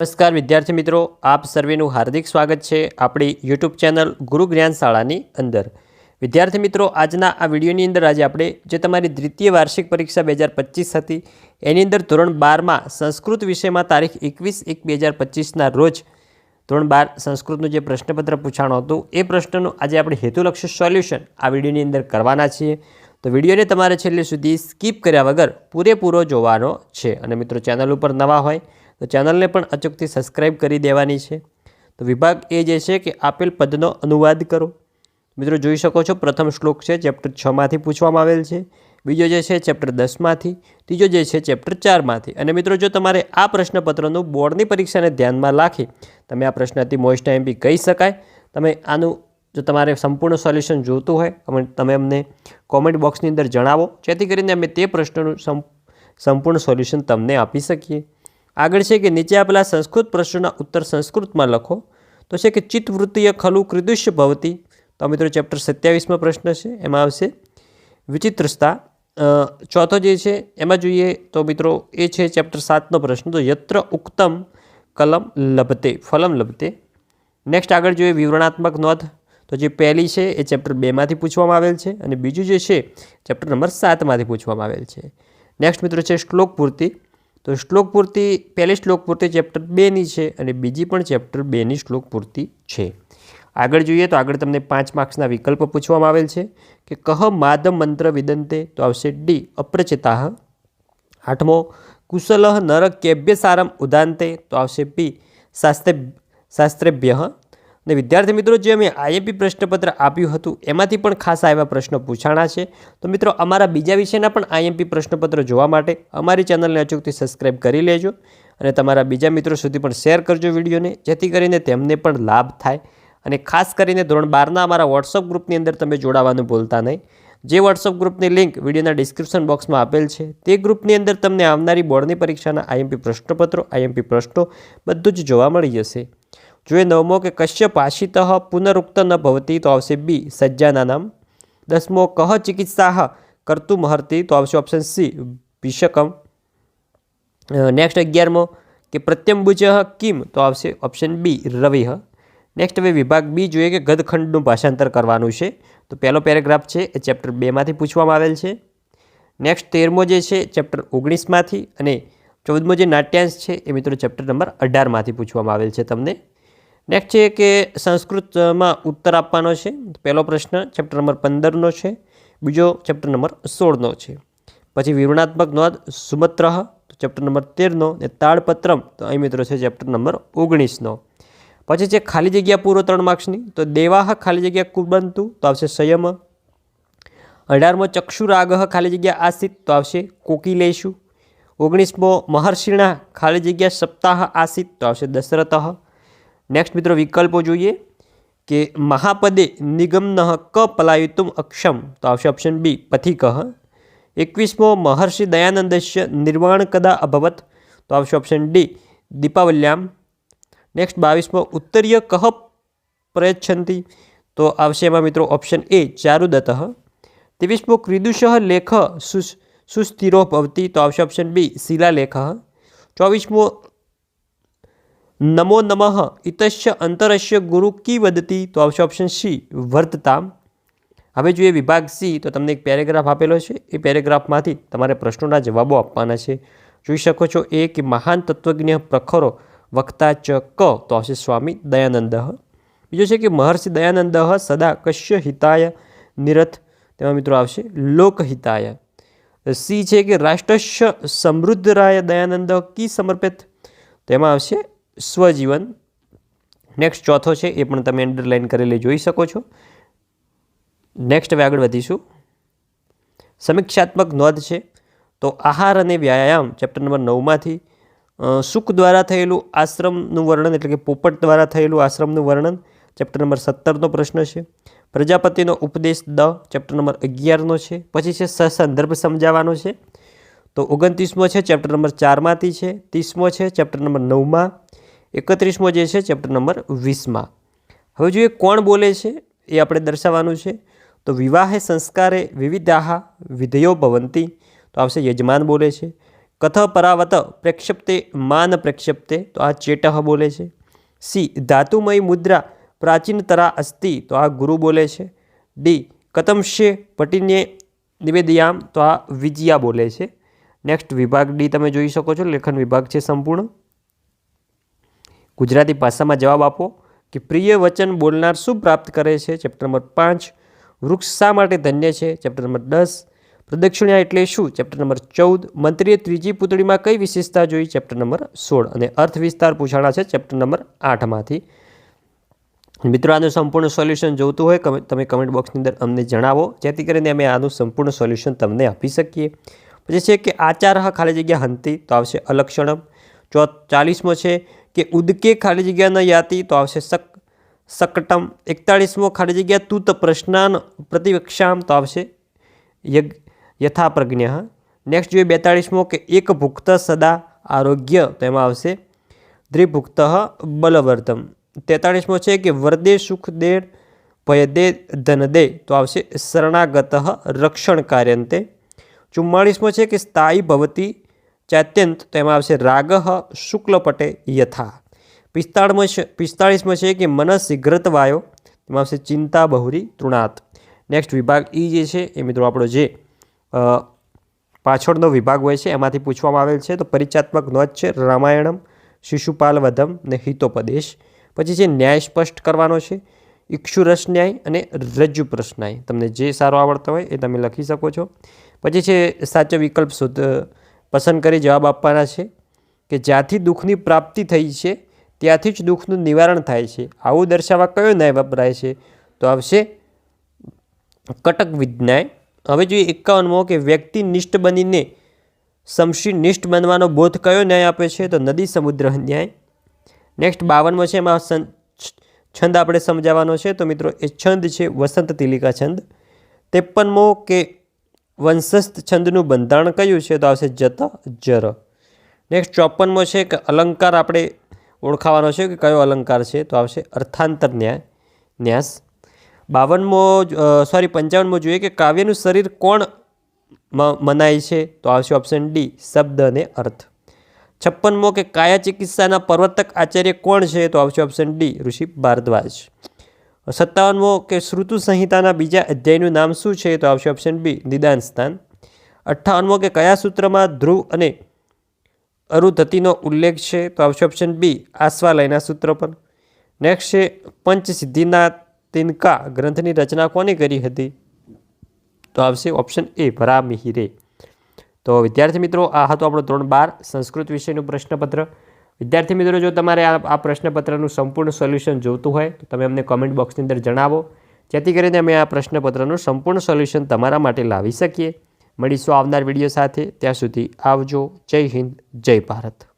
નમસ્કાર, વિદ્યાર્થી મિત્રો. આપ સર્વેનું હાર્દિક સ્વાગત છે આપણી યુટ્યુબ ચેનલ ગુરુ જ્ઞાન શાળાની અંદર. વિદ્યાર્થી મિત્રો, આજના આ વિડીયોની અંદર આજે આપણે જે તમારી દ્વિતીય વાર્ષિક પરીક્ષા બે હજાર હતી, એની અંદર ધોરણ બારમાં સંસ્કૃત વિષયમાં તારીખ એકવીસ એક બે હજાર રોજ ધોરણ બાર સંસ્કૃતનું જે પ્રશ્નપત્ર પૂછાણું હતું, એ પ્રશ્નનું આજે આપણે હેતુલક્ષી સોલ્યુશન આ વિડીયોની અંદર કરવાના છીએ. તો વિડીયોને તમારે છેલ્લે સુધી સ્કીપ કર્યા વગર પૂરેપૂરો જોવાનો છે. અને મિત્રો, ચેનલ ઉપર નવા હોય તો ચેનલને પણ અચૂકથી સબસ્ક્રાઈબ કરી દેવાની છે. તો વિભાગ એ જે છે કે આપેલ પદનો અનુવાદ કરો. મિત્રો જોઈ શકો છો પ્રથમ શ્લોક છે, ચેપ્ટર છમાંથી પૂછવામાં આવેલ છે. બીજો જે છે, ચેપ્ટર દસમાંથી ત્રીજો જે છે, ચેપ્ટર ચારમાંથી અને મિત્રો જો તમારે આ પ્રશ્નપત્રનું બોર્ડની પરીક્ષાને ધ્યાનમાં રાખી તમે આ પ્રશ્નથી મોસ્ટ એમપી કહી શકાય. તમે આનું જો તમારે સંપૂર્ણ સોલ્યુશન જોતું હોય તમે અમને કોમેન્ટ બોક્સની અંદર જણાવો. જેથી કરીને અમે તે પ્રશ્નનું સંપૂર્ણ સોલ્યુશન તમને આપી શકીએ. આગળ છે કે નીચે આપેલા સંસ્કૃત પ્રશ્નોના ઉત્તર સંસ્કૃતમાં લખો. તો છે કે ચિત્તવૃત્તિય ખલુ કૃદુષ્ય ભવતી. તો મિત્રો ચેપ્ટર સત્યાવીસમાં પ્રશ્ન છે. એમાં આવશે વિચિત્રતા. ચોથો જે છે, એમાં જોઈએ તો મિત્રો એ છે ચેપ્ટર સાતનો પ્રશ્ન. તો યત્ર ઉક્તમ કલમ લભતે, ફલમ લભતે. નેક્સ્ટ આગળ જોઈએ વિવરણાત્મક નોંધ. તો જે પહેલી છે એ ચેપ્ટર બેમાંથી પૂછવામાં આવેલ છે અને બીજું જે છે ચેપ્ટર નંબર સાતમાંથી પૂછવામાં આવેલ છે. નેક્સ્ટ મિત્રો છે શ્લોક પૂર્તિ. તો શ્લોક પૂર્તિ, પહેલી શ્લોક પૂર્તિ ચેપ્ટર બેની છે અને બીજી પણ ચેપ્ટર બેની શ્લોક પૂર્તિ છે. આગળ જોઈએ તો આગળ તમને પાંચ માર્ક્સના વિકલ્પ પૂછવામાં આવેલ છે કે કહ માદ મંત્ર વિદંતે તો આવશે ડી અપ્રચિતા આઠમો, કુશલ નર કેભ્ય સારમ ઉદાંતે તો આવશે પી, શાસ્ત્ર, શાસ્ત્રેભ્ય અને વિદ્યાર્થી મિત્રો, જે અમે આઈએમપી પ્રશ્નપત્ર આપ્યું હતું, એમાંથી પણ ખાસ એવા પ્રશ્નો પૂછાણા છે. તો મિત્રો, અમારા બીજા વિષયના પણ આઈએમપી પ્રશ્નપત્ર જોવા માટે અમારી ચેનલને અચૂકથી સબસ્ક્રાઈબ કરી લેજો અને તમારા બીજા મિત્રો સુધી પણ શેર કરજો વિડીયોને, જેથી કરીને તેમને પણ લાભ થાય. અને ખાસ કરીને ધોરણ બારના અમારા વોટ્સઅપ ગ્રુપની અંદર તમે જોડાવાનું ભૂલતા નહીં. જે વોટ્સઅપ ગ્રુપની લિંક વિડીયોના ડિસ્ક્રિપ્શન બોક્સમાં આપેલ છે, તે ગ્રુપની અંદર તમને આવનારી બોર્ડની પરીક્ષાના આઈએમપી પ્રશ્નપત્રો, આઈએમપી પ્રશ્નો બધું જ જોવા મળી જશે. જોઈએ નવમો કે કશ્ય પાશિત પુનરુક્ત ન ભવતી તો આવશે બી, સજ્જાના નામ. દસમો, કહ ચિકિત્સા કરતું મહર્તી તો આવશે ઓપ્શન સી, ભીષકમ. નેક્સ્ટ અગિયારમો કે પ્રત્યંબુજ કિમ તો આવશે ઓપ્શન બી, રવિહ. નેક્સ્ટ હવે વિભાગ બી જોઈએ કે ગદખંડનું ભાષાંતર કરવાનું છે. તો પહેલો પેરેગ્રાફ છે એ ચેપ્ટર બેમાંથી પૂછવામાં આવેલ છે. નેક્સ્ટ તેરમો જે છે ચેપ્ટર ઓગણીસમાંથી અને ચૌદમો જે નાટ્યાંશ છે એ મિત્રો ચેપ્ટર નંબર અઢારમાંથી પૂછવામાં આવેલ છે તમને. નેક્સ્ટ છે કે સંસ્કૃતમાં ઉત્તર આપવાનો છે. પહેલો પ્રશ્ન ચેપ્ટર નંબર પંદરનો છે. બીજો ચેપ્ટર નંબર સોળનો છે. પછી વિવરણાત્મક નોંધ સુમત્ર તો ચેપ્ટર નંબર તેરનો ને તાળપત્રમ તો અહીં મિત્રો છે ચેપ્ટર નંબર ઓગણીસનો. પછી છે ખાલી જગ્યા પૂરો ત્રણ માર્ક્સની, તો દેવાહ ખાલી જગ્યા કુબંતુ તો આવશે સંયમ. અઢારમો ચક્ષુરાગહ ખાલી જગ્યા આસિત, તો આવશે કોકિલેશુ. ઓગણીસમો મહર્ષિણા ખાલી જગ્યા સપ્તાહ આસિત, તો આવશે દશરથ. નેક્સ્ટ મિત્રો વિકલ્પો જોઈએ કે મહાપદે નિગમન ક પલાયુતુમ અક્ષમ. તો આવશે ઓપ્શન બી પથિકઃ. એકવીસમો, મહર્ષિ દયાનંદસ્ય નિર્વાણ કદા અભવત. તો આવશે ઓપ્શન ડી દીપાવલ્યામ. નેક્સ્ટ બાવીસમો, ઉત્તરીય કહ પ્રયચ્છંતી. તો આવશે એમાં મિત્રો ઓપ્શન એ ચારુદત્ત. ત્રેવીસમો ક્રીદુષ લેખ સુસ સુસ્થિરો ભવતી તો આવશે ઓપ્શન બી શિલાલેખ. ચોવીસમો નમો નમઃ ઇતસ્ય અંતરસ્ય ગુરુ કી વદતી તો આવશે ઓપ્શન સી વર્તતામ હવે જોઈએ વિભાગ સી તો તમને એક પેરેગ્રાફ આપેલો છે. એ પેરેગ્રાફમાંથી તમારે પ્રશ્નોના જવાબો આપવાના છે. જોઈ શકો છો એ કે મહાન તત્વજ્ઞ પ્રખરો વક્તા ચ ક, તો આવશે સ્વામી દયાનંદ. બીજો છે કે મહર્ષિ દયાનંદ સદા કશ્ય હિતાય નિરથ. તેમાં મિત્રો આવશે લોકહિતાય. સી છે કે રાષ્ટ્રસ્ય સમૃદ્ધરાય દયાનંદ કી સમર્પિત? તેમાં આવશે સ્વજીવન. નેક્સ્ટ ચોથો છે, એ પણ તમે અંડરલાઇન કરેલી જોઈ શકો છો. નેક્સ્ટ હવે આગળ વધીશું. સમીક્ષાત્મક નોંધ છે, તો આહાર અને વ્યાયામ ચેપ્ટર નંબર નવમાંથી સુખ દ્વારા થયેલું આશ્રમનું વર્ણન એટલે કે પોપટ દ્વારા થયેલું આશ્રમનું વર્ણન ચેપ્ટર નંબર સત્તરનો પ્રશ્ન છે. પ્રજાપતિનો ઉપદેશ દ ચેપ્ટર નંબર અગિયારનો છે. પછી છે સસંદર્ભ સમજાવવાનો છે. તો ઓગણત્રીસમો છે ચેપ્ટર નંબર ચારમાંથી છે. ત્રીસમો છે ચેપ્ટર નંબર નવમાં. એકત્રીસમો જે છે, ચેપ્ટર નંબર વીસમાં. હવે જોઈએ કોણ બોલે છે એ આપણે દર્શાવવાનું છે. તો વિવાહે સંસ્કારે વિવિધાહ વિધેયો ભવંતી. તો આવશે યજમાન બોલે છે. કથ પરાવત પ્રેક્ષપતે, માન પ્રેક્ષપ્તે. તો આ ચેટહ બોલે છે. સી, ધાતુમય મુદ્રા પ્રાચીનતરા અસ્તિ. તો આ ગુરુ બોલે છે. ડી કતમશે પટિને નિવેદયામ. તો આ વિજયા બોલે છે. નેક્સ્ટ વિભાગ ડી તમે જોઈ શકો છો. લેખન વિભાગ છે સંપૂર્ણ. ગુજરાતી ભાષામાં જવાબ આપો કે પ્રિય વચન બોલનાર શું પ્રાપ્ત કરે છે? ચેપ્ટર નંબર પાંચ. વૃક્ષ શા માટે ધન્ય છે? ચેપ્ટર નંબર દસ. પ્રદક્ષિણા એટલે શું? ચેપ્ટર નંબર ચૌદ. મંત્રીએ ત્રીજી પુતળીમાં કઈ વિશેષતા જોઈ? ચેપ્ટર નંબર સોળ. અને અર્થ વિસ્તાર પૂછાણા છે ચેપ્ટર નંબર આઠમાંથી. મિત્રો આનું સંપૂર્ણ સોલ્યુશન જોતું હોય તમે કમેન્ટ બોક્સની અંદર અમને જણાવો. જેથી કરીને અમે આનું સંપૂર્ણ સોલ્યુશન તમને આપી શકીએ. પછી છે કે આચાર ખાલી જગ્યા હંતી, તો આવશે અલક્ષણમ. ચો ચાલીસમો છે કે ઉદકે ખાલી જગ્યા ન યાતિ તો આવશે સક, સકટમ. એકતાળીસમો ખાલી જગ્યા તુત પ્રશ્નાન પ્રતિવક્ષામ તો આવશે યજ્ઞ યથા પ્રજ્ઞ નેક્સ્ટ જોઈએ બેતાળીસમો કે એક ભુક્ત સદા આરોગ્ય તો એમાં આવશે દ્રિભુક્ત બલવર્ધમ. તેતાળીસમો છે કે વરદે સુખ ભયદે ધનદે તો આવશે શરણાગત રક્ષણ કાર્યંતે. ચુમ્માળીસમો છે કે સ્થાયી ભવતી ચાત્યંત તો એમાં આવશે રાગ શુક્લપટે યથા. પિસ્તાળમાં છે પિસ્તાળીસમાં છે કે મન શીઘ્રત વાયો એમાં આવશે ચિંતા બહુરી તૃણાત. નેક્સ્ટ વિભાગ ઈ જે છે એ મિત્રો આપણો જે પાછળનો વિભાગ હોય છે, એમાંથી પૂછવામાં આવેલ છે. તો પરિચયાત્મક નોંધ છે, રામાયણમ શિશુપાલ વધમ ને હિતોપદેશ. પછી છે ન્યાય સ્પષ્ટ કરવાનો છે ઇક્ષુરસ ન્યાય અને રજ્જુ પ્રશ્નાય તમને જે સારો આવડતો હોય એ તમે લખી શકો છો. પછી છે સાચો વિકલ્પ શોધ પસંદ કરી જવાબ આપવાના છે કે જ્યાંથી દુઃખની પ્રાપ્તિ થઈ છે, ત્યાંથી જ દુઃખનું નિવારણ થાય છે. આવું દર્શાવવા કયો ન્યાય વપરાય છે? તો આવશે કટક વિજ્ઞાય હવે જોઈએ એકાવનમો કે વ્યક્તિ નિષ્ઠ બનીને સમશી નિષ્ઠ બનવાનો બોધ કયો ન્યાય આપે છે? તો નદી સમુદ્ર ન્યાય. નેક્સ્ટ બાવનમો છે, એમાં છંદ આપણે સમજાવવાનો છે. તો મિત્રો, એ છંદ છે વસંત તિલિકા છંદ. ત્રેપનમો કે વંશસ્થ છંદનું બંધારણ કયું છે? તો આવશે જત, જર. નેક્સ્ટ ચોપનમો છે કે અલંકાર આપણે ઓળખાવાનો છે કે કયો અલંકાર છે? તો આવશે અર્થાંતર ન્યાય, ન્યાસ. બાવનમો સોરી પંચાવનમો જોઈએ કે કાવ્યનું શરીર કોણ મનાય છે? તો આવશે ઓપ્શન ડી શબ્દ અને અર્થ. છપ્પનમો કે કાયા ચિકિત્સાના પ્રવર્તક આચાર્ય કોણ છે? તો આવશે ઓપ્શન ડી ઋષિ ભારદ્વાજ. સત્તાવનમો કે શ્રુતુ સંહિતાના બીજા અધ્યાયનું નામ શું છે તો આવશે ઓપ્શન બી નિદાન સ્થાન. અઠ્ઠાવનમો કે કયા સૂત્રમાં ધ્રુવ અને અરુધતીનો ઉલ્લેખ છે તો આવશે ઓપ્શન બી આશ્વાલયના સૂત્ર પર. નેક્સ્ટ છે પંચસિદ્ધિના તિનકા ગ્રંથની રચના કોને કરી હતી? તો આવશે ઓપ્શન એ ભરામિહિરે. તો વિદ્યાર્થી મિત્રો, આ હતો આપણો ધોરણ બાર સંસ્કૃત વિષયનું પ્રશ્નપત્ર. વિદ્યાર્થી મિત્રો, જો તમારે આ આ પ્રશ્નપત્રનું સંપૂર્ણ સોલ્યુશન જોતું હોય, તો તમે અમને કોમેન્ટ બોક્સની અંદર જણાવો. જેથી કરીને અમે આ પ્રશ્નપત્રનું સંપૂર્ણ સોલ્યુશન તમારા માટે લાવી શકીએ. મળીશું આવનાર વીડિયો સાથે. ત્યાં સુધી આવજો. જય હિન્દ, જય ભારત.